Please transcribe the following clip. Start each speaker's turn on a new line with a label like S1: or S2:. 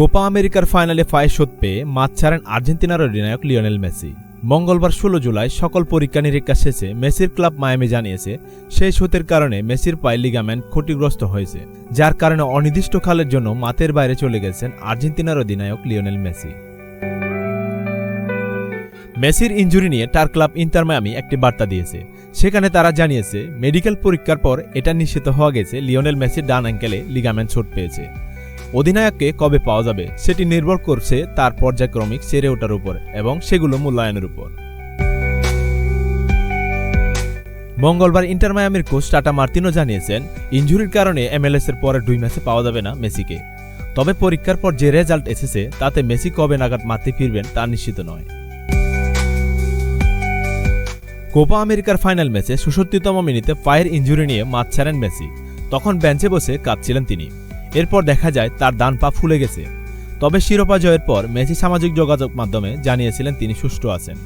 S1: Copa আমেরিকার ফাইনালে ফায় শোধ পেয়ে মাঠ ছাড়েন আর্জেন্টিনার অধিনায়ক লিওনেল মেসি। মঙ্গলবার ষোলো জুলাই সকল পরীক্ষা নিরীক্ষা শেষে মেসির ক্লাব মায়ামি জানিয়েছে সেই শোতের কারণে মেসির পায়ে লিগামেন্ট ক্ষতিগ্রস্ত হয়েছে, যার কারণে অনির্দিষ্ট অনির্দিষ্টকালের জন্য মাঠের বাইরে চলে গেছেন আর্জেন্টিনার অধিনায়ক লিওনেল মেসি। মেসির ইঞ্জুরি নিয়ে তার ক্লাব ইন্টার মায়ামি একটি বার্তা দিয়েছে। সেখানে তারা জানিয়েছে, মেডিকেল পরীক্ষার পর এটা নিশ্চিত হওয়া গেছে লিওনেল মেসির ডান অ্যাঙ্কেলে লিগামেন্ট চোট পেয়েছে। অধিনায়ককে কবে পাওয়া যাবে সেটি নির্ভর করছে তার পর্যায়ক্রমিক সেরে ওঠার উপর এবং সেগুলো মূল্যায়নের উপর। মঙ্গলবার ইন্টার মায়ামির কোচ টাটা মার্তিনো জানিয়েছেন ইঞ্জুরির কারণে এমএলএস এর পরে দুই ম্যাচে পাওয়া যাবে না মেসিকে। তবে পরীক্ষার পর যে রেজাল্ট এসেছে, তাতে মেসি কবে নাগাদ মাঠে ফিরবেন তা নিশ্চিত নয়। কোপা আমেরিকার ফাইনাল ম্যাচে সুষট্টিতম মিনিটে পায়ের ইঞ্জুরি নিয়ে মাঠ ছাড়েন মেসি। তখন বেঞ্চে বসে কাঁদছিলেন তিনি। এরপর দেখা যায় তার ডান পা ফুলে গেছে। তবে শিরোপা জয়ের পর মেসি সামাজিক যোগাযোগ মাধ্যমে জানিয়েছিলেন তিনি সুষ্ঠু আছেন।